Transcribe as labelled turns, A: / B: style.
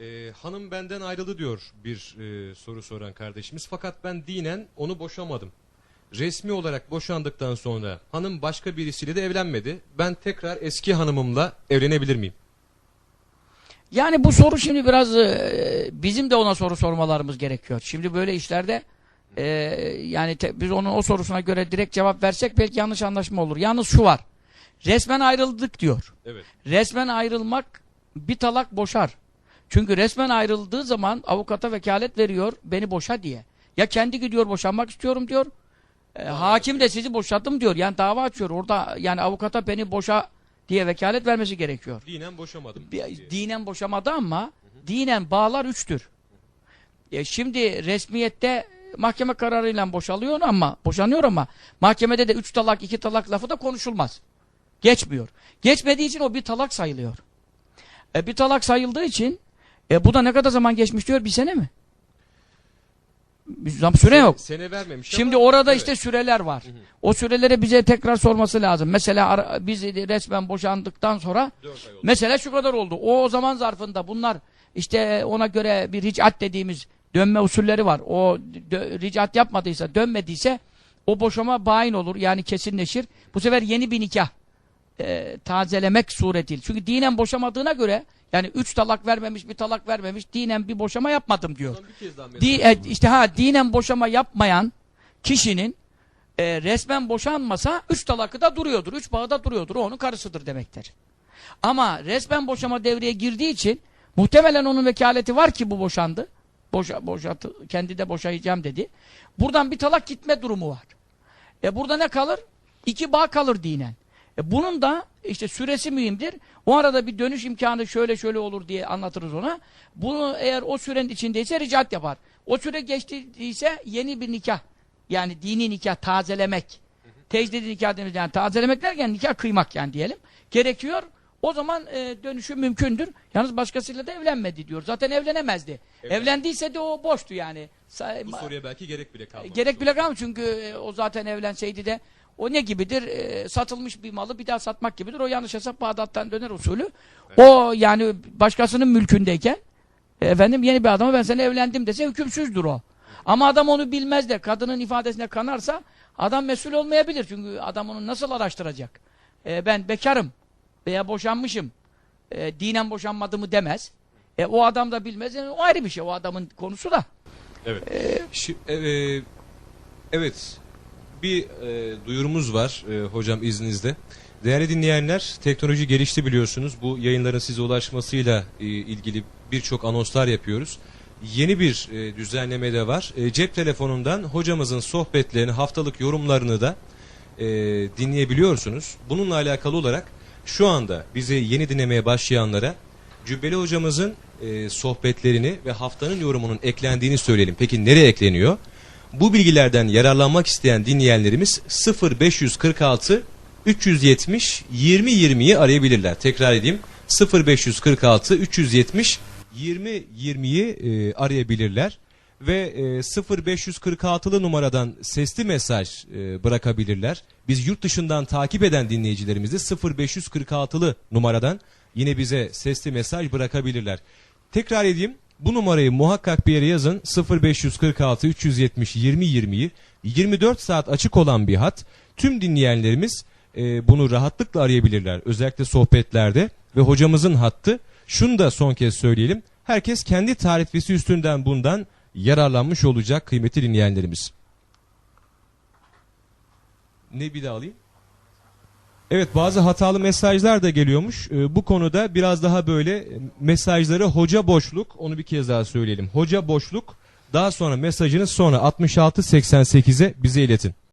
A: Ee, hanım benden ayrıldı diyor bir e, soru soran kardeşimiz. Fakat ben dinen onu boşamadım. Resmi olarak boşandıktan sonra hanım başka birisiyle de evlenmedi. Ben tekrar eski hanımımla evlenebilir miyim?
B: Yani bu soru şimdi biraz e, bizim de ona soru sormalarımız gerekiyor. Şimdi böyle işlerde e, yani te- biz onun o sorusuna göre direkt cevap versek belki yanlış anlaşma olur. Yalnız şu var. Resmen ayrıldık diyor.
A: Evet.
B: Resmen ayrılmak bir talak boşar. Çünkü resmen ayrıldığı zaman avukata vekalet veriyor beni boşa diye. Ya kendi gidiyor boşanmak istiyorum diyor. E, hakim de sizi boşattım diyor. Yani dava açıyor. Orada yani avukata beni boşa diye vekalet vermesi gerekiyor.
A: Dinen boşamadım. Diye.
B: dinen boşamadı ama dinen bağlar üçtür. E şimdi resmiyette mahkeme kararıyla boşalıyor ama boşanıyor ama mahkemede de üç talak iki talak lafı da konuşulmaz. Geçmiyor. Geçmediği için o bir talak sayılıyor. E bir talak sayıldığı için e bu da ne kadar zaman geçmiş diyor bir sene mi? Bir süre yok.
A: Sene vermemiş
B: Şimdi
A: ama-
B: orada
A: Evet.
B: işte süreler var. O sürelere bize tekrar sorması lazım. Mesela biz resmen boşandıktan sonra. Mesela şu kadar oldu. O, o zaman zarfında bunlar işte ona göre bir ricat dediğimiz dönme usulleri var. O ricat yapmadıysa, dönmediyse o boşama bayin olur. Yani kesinleşir. Bu sefer yeni bir nikah e, tazelemek suretiyle. Çünkü dinen boşamadığına göre yani üç talak vermemiş, bir talak vermemiş, dinen bir boşama yapmadım diyor. Di, e, işte ha dinen boşama yapmayan kişinin e, resmen boşanmasa üç talakı da duruyordur. Üç bağı da duruyordur. O onun karısıdır demektir. Ama resmen boşama devreye girdiği için muhtemelen onun vekaleti var ki bu boşandı. Boşa, boşatı, kendi de boşayacağım dedi. Buradan bir talak gitme durumu var. E burada ne kalır? İki bağ kalır dinen. E bunun da işte süresi mühimdir. O arada bir dönüş imkanı şöyle şöyle olur diye anlatırız ona. Bunu eğer o sürenin içindeyse ricat yapar. O süre geçtiyse yeni bir nikah. Yani dini nikah tazelemek. Tecdidi nikah denilir. Yani tazelemek derken nikah kıymak yani diyelim. Gerekiyor. O zaman e, dönüşü mümkündür. Yalnız başkasıyla da evlenmedi diyor. Zaten evlenemezdi.
A: Evet.
B: Evlendiyse de o boştu yani.
A: Bu soruya belki gerek bile kalmadı.
B: Gerek bile kalmıyor çünkü e, o zaten evlenseydi de o ne gibidir? E, satılmış bir malı bir daha satmak gibidir. O yanlış hesap Bağdat'tan döner usulü. O yani başkasının mülkündeyken e, efendim yeni bir adama ben seni evlendim dese hükümsüzdür o. Ama adam onu bilmez de kadının ifadesine kanarsa adam mesul olmayabilir. Çünkü adam onu nasıl araştıracak? E, ben bekarım veya boşanmışım. E, dinen boşanmadığımı demez. E, o adam da bilmez. Yani o ayrı bir şey. O adamın konusu da.
A: Evet. Şi- e, e, evet. Bir e, duyurumuz var e, hocam izninizle. Değerli dinleyenler, teknoloji gelişti biliyorsunuz. Bu yayınların size ulaşmasıyla e, ilgili birçok anonslar yapıyoruz. Yeni bir e, düzenleme de var. E, cep telefonundan hocamızın sohbetlerini, haftalık yorumlarını da e, dinleyebiliyorsunuz. Bununla alakalı olarak şu anda bizi yeni dinlemeye başlayanlara Cübbeli hocamızın e, sohbetlerini ve haftanın yorumunun eklendiğini söyleyelim. Peki nereye ekleniyor? Bu bilgilerden yararlanmak isteyen dinleyenlerimiz 0546 370 20 20'yi arayabilirler. Tekrar edeyim. 0546 370 20 20'yi e, arayabilirler ve e, 0546'lı numaradan sesli mesaj e, bırakabilirler. Biz yurt dışından takip eden dinleyicilerimiz de 0546'lı numaradan yine bize sesli mesaj bırakabilirler. Tekrar edeyim. Bu numarayı muhakkak bir yere yazın. 0546 370 20 20'yi 24 saat açık olan bir hat. Tüm dinleyenlerimiz e, bunu rahatlıkla arayabilirler. Özellikle sohbetlerde ve hocamızın hattı. Şunu da son kez söyleyelim. Herkes kendi tarifesi üstünden bundan yararlanmış olacak kıymetli dinleyenlerimiz. Ne bir daha alayım? Evet bazı hatalı mesajlar da geliyormuş. Ee, bu konuda biraz daha böyle e, mesajları hoca boşluk onu bir kez daha söyleyelim. Hoca boşluk daha sonra mesajını sonra 6688'e bize iletin.